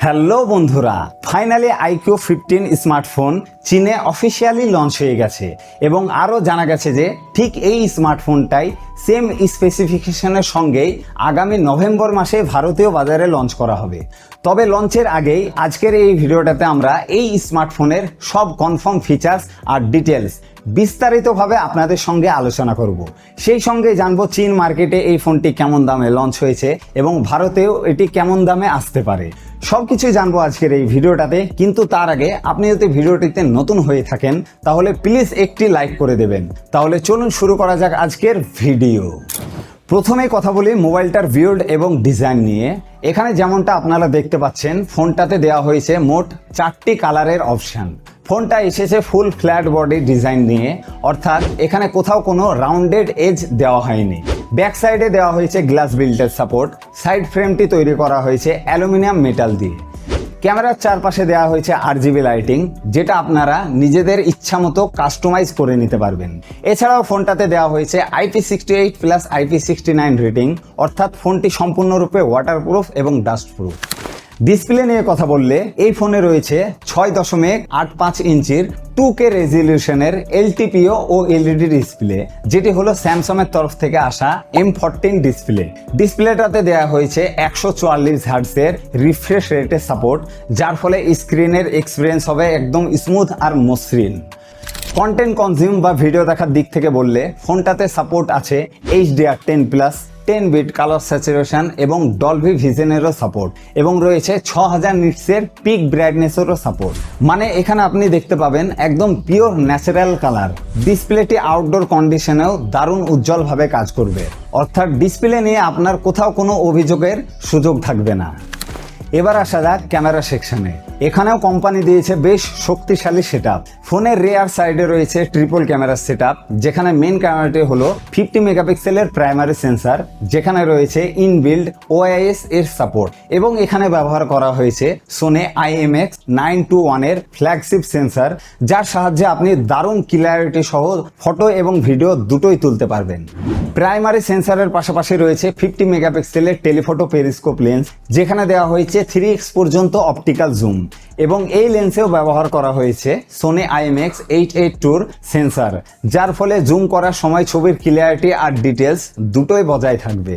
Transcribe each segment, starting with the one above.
Hello বন্ধুরা finally iQOO fifteen smartphone চীনে officially launch হয়ে গেছে এবং আরও জানা গেছে যে ঠিক এই স্মার্টফোনটাই সেম স্পেসিফিকেশনের সঙ্গেই আগামী নভেম্বর মাসে ভারতীয় বাজারে লঞ্চ করা হবে। তবে লঞ্চের আগেই আজকের এই ভিডিওটাতে আমরা এই স্মার্টফোনের সব কনফার্ম ফিচার্স আর ডিটেলস বিস্তারিতভাবে আপনাদের সঙ্গে আলোচনা করব। সেই সঙ্গে জানব চীন মার্কেটে এই ফোনটি কেমন দামে লঞ্চ হয়েছে এবং ভারতেও এটি কেমন দামে আসতে পারে। সব কিছুই জানব আজকের এই ভিডিওটাতে, কিন্তু তার আগে আপনি যদি ভিডিওটিতে নতুন হয়ে থাকেন, তাহলে প্লিজ একটি লাইক করে দেবেন। তাহলে চলুন শুরু করা যাক আজকের ভিডিও। প্রথমে কথা বলি মোবাইলটার বিল্ড এবং ডিজাইন নিয়ে। এখানে যেমনটা আপনারা দেখতে পাচ্ছেন, ফোনটাতে দেওয়া হয়েছে মোট চারটি কালারের অপশান ফোনটা এসেছে ফুল ফ্ল্যাট বডি ডিজাইন নিয়ে। অর্থাৎ এখানে কোথাও কোনো রাউন্ডেড এজ দেওয়া হয়নি। ব্যাক সাইডে দেওয়া হয়েছে গ্লাস বিল্টের সাপোর্ট সাইড ফ্রেমটি তৈরি করা হয়েছে অ্যালুমিনিয়াম মেটাল দিয়ে। ক্যামেরার চারপাশে দেওয়া হয়েছে আর লাইটিং যেটা আপনারা নিজেদের ইচ্ছা মতো কাস্টমাইজ করে নিতে পারবেন। এছাড়াও ফোনটাতে দেওয়া হয়েছে IP sixty eight plus IP sixty nine rating অর্থাৎ ফোনটি সম্পূর্ণরূপে ওয়াটারপ্রুফ এবং ডাস্টপ্রুফ ডিসপ্লে নিয়ে কথা বললে এই ফোনে রয়েছে ছয় দশমিক আট পাঁচ ইঞ্চির টু কে রেজলিউশনের এলটিপিও ও এলইডি ডিসপ্লে যেটি হলো স্যামসাংয়ের তরফ থেকে আসা এম ফোরটিন ডিসপ্লে ডিসপ্লেটাতে দেওয়া হয়েছে একশো চুয়াল্লিশ হার্টসের রিফ্রেশ রেটের সাপোর্ট যার ফলে স্ক্রিনের এক্সপিরিয়েন্স হবে একদম স্মুথ আর মসৃণ। কন্টেন্ট কনজিউম বা ভিডিও দেখার দিক থেকে বললে ফোনটাতে সাপোর্ট আছে HDR ten plus ten bit colour saturation এবং ডলভি ভিজনেরও সাপোর্ট এবং রয়েছে ছ হাজার নিটসের পিক ব্রাইটনেসেরও সাপোর্ট মানে এখানে আপনি দেখতে পাবেন একদম পিওর ন্যাচারাল কালার ডিসপ্লেটি আউটডোর কন্ডিশনেও দারুণ উজ্জ্বলভাবে কাজ করবে। অর্থাৎ ডিসপ্লে নিয়ে আপনার কোথাও কোনো অভিযোগের সুযোগ থাকবে না। এবার আসা যাক ক্যামেরা সেকশনে এখানেও কোম্পানি দিয়েছে বেশ শক্তিশালী সেট ফোনের রেয়ার সাইডে রয়েছে ট্রিপল ক্যামেরা সেট যেখানে মেন ক্যামেরাটি হলো ফিফটি মেগাপিক্সেলের প্রাইমারি সেন্সার যেখানে রয়েছে ইনবিল্ড ওআইএস এর সাপোর্ট এবং এখানে ব্যবহার করা হয়েছে সোনে আইএমএক্স নাইন টু ওয়ানের ফ্ল্যাগশিপ সেন্সার যার সাহায্যে আপনি দারুণ ক্লিয়ারিটি সহ ফটো এবং ভিডিও দুটোই তুলতে পারবেন। প্রাইমারি সেন্সারের পাশাপাশি রয়েছে ফিফটি মেগাপিক্সেলের টেলিফটো পেরিস্কোপ লেন্স যেখানে দেওয়া হয়েছে থ্রি এক্স পর্যন্ত অপটিক্যাল জুম এবং এই লেন্সেও ব্যবহার করা হয়েছে সোনি আইএমএক্স এইট এইট টুর সেন্সার যার ফলে জুম করার সময় ছবির ক্লিয়ারিটি আর ডিটেলস দুটোই বজায় থাকবে।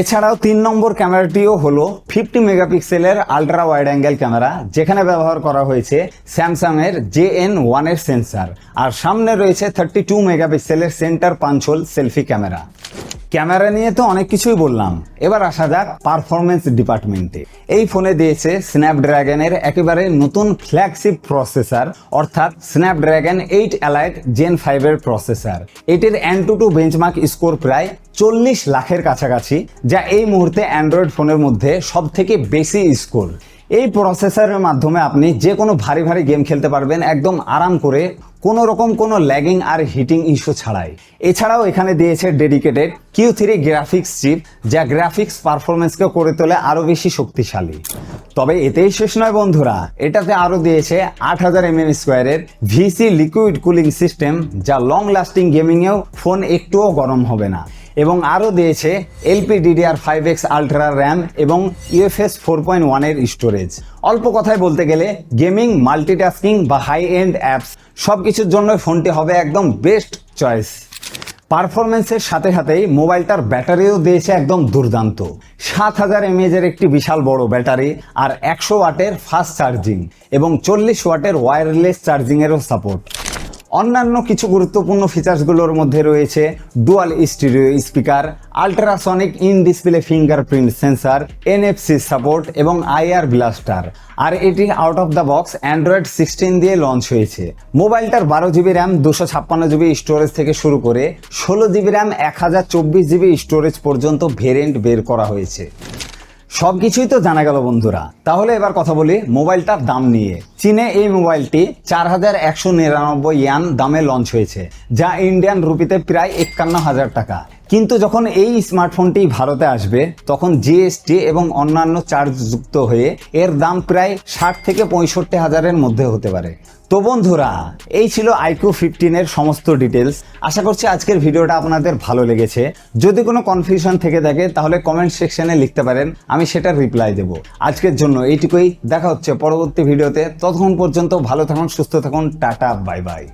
এছাড়াও তিন নম্বর ক্যামেরাটিও হলো ফিফটি মেগাপিক্সেলের আলট্রা ওয়াইড অ্যাঙ্গেল ক্যামেরা, যেখানে ব্যবহার করা হয়েছে স্যামসাং এর জে এন ওয়ানের সেন্সার আর সামনে রয়েছে থার্টি টু মেগাপিক্সেলের centre punch hole selfie camera. Camera নিয়ে তো অনেক কিছুই বললাম। এবার আসা যাক পারফরমেন্স ডিপার্টমেন্টে এই ফোনে দিয়েছে স্ন্যাপড্রাগনের একেবারে নতুন ফ্ল্যাগশিপ প্রসেসর অর্থাৎ স্ন্যাপড্রাগন এইট অ্যালাইট জেন ফাইভের প্রসেসর এটির AnTuTu benchmark score প্রায় চল্লিশ লাখের কাছাকাছি, যা এই মুহূর্তে অ্যান্ড্রয়েড ফোনের মধ্যে সব থেকে বেশি স্কোর এই প্রসেসরের মাধ্যমে আপনি যে কোনো ভারী ভারী গেম খেলতে পারবেন, একদম আরাম করে কোনো রকম কোনো ল্যাগিং আর হিটিং ইস্যু ছাড়াই। এছাড়াও এখানে দিয়েছে dedicated Q three graphics chip যা গ্রাফিক্স পারফরমেন্সকে করে তোলে আরও বেশি শক্তিশালী। তবে এতেই শেষ নয় বন্ধুরা, এটাতে আরও দিয়েছে আট হাজার এম এম স্কোয়ারের ভিসি লিকুইড কুলিং সিস্টেম যা লং লাস্টিং গেমিংয়েও ফোন একটুও গরম হবে না। এবং আরও দিয়েছে LP DDR five X ultra RAM এবং ইউএফএস ফোর পয়েন্ট ওয়ানের স্টোরেজ অল্প কথায় বলতে গেলে গেমিং মাল্টিটাস্কিং বা হাই এন্ড অ্যাপস সব কিছুর জন্য ফোনটি হবে একদম বেস্ট চয়েস পারফরমেন্সের সাথে সাথেই মোবাইলটার ব্যাটারিও দিয়েছে একদম দুর্দান্ত। সাত হাজার এমএজের একটি বিশাল বড় ব্যাটারি আর একশো ওয়াটের ফাস্ট চার্জিং এবং চল্লিশ ওয়াটের ওয়্যারলেস চার্জিংয়েরও সাপোর্ট অন্যান্য কিছু গুরুত্বপূর্ণ ফিচার্সগুলোর মধ্যে রয়েছে dual stereo speaker ultrasonic in display fingerprint sensor NFC support এবং আইআর ব্লাস্টার আর এটি out of the box Android sixteen দিয়ে লঞ্চ হয়েছে। মোবাইলটার বারো জিবি র্যাম দুশো ছাপ্পান্ন জিবি স্টোরেজ থেকে শুরু করে ষোলো জিবি র্যাম এক হাজার চব্বিশ জিবি স্টোরেজ পর্যন্ত ভেরিয়েন্ট বের করা হয়েছে। সব কিছুই তো জানা গেল বন্ধুরা। তাহলে এবার কথা বলি মোবাইলটার দাম নিয়ে। চীনে এই মোবাইলটি চার হাজার একশো নিরানব্বই ইয়ান দামে লঞ্চ হয়েছে, যা ইন্ডিয়ান রুপিতে প্রায় একান্ন হাজার টাকা। কিন্তু যখন এই স্মার্টফোনটি ভারতে আসবে, তখন জিএসটি এবং অন্যান্য চার্জ যুক্ত হয়ে এর দাম প্রায় ষাট থেকে পঁয়ষট্টি হাজারের মধ্যে হতে পারে। তো বন্ধুরা, এই ছিল আইকিউ ফিফটিনের সমস্ত ডিটেলস আশা করছি আজকের ভিডিওটা আপনাদের ভালো লেগেছে। যদি কোনো কনফিউশন থেকে থাকে, তাহলে কমেন্ট সেকশনে লিখতে পারেন, আমি সেটার রিপ্লাই দেব। আজকের জন্য এইটুকুই। দেখা হচ্ছে পরবর্তী ভিডিওতে। ততক্ষণ পর্যন্ত ভালো থাকুন, সুস্থ থাকুন, টাটা বাই বাই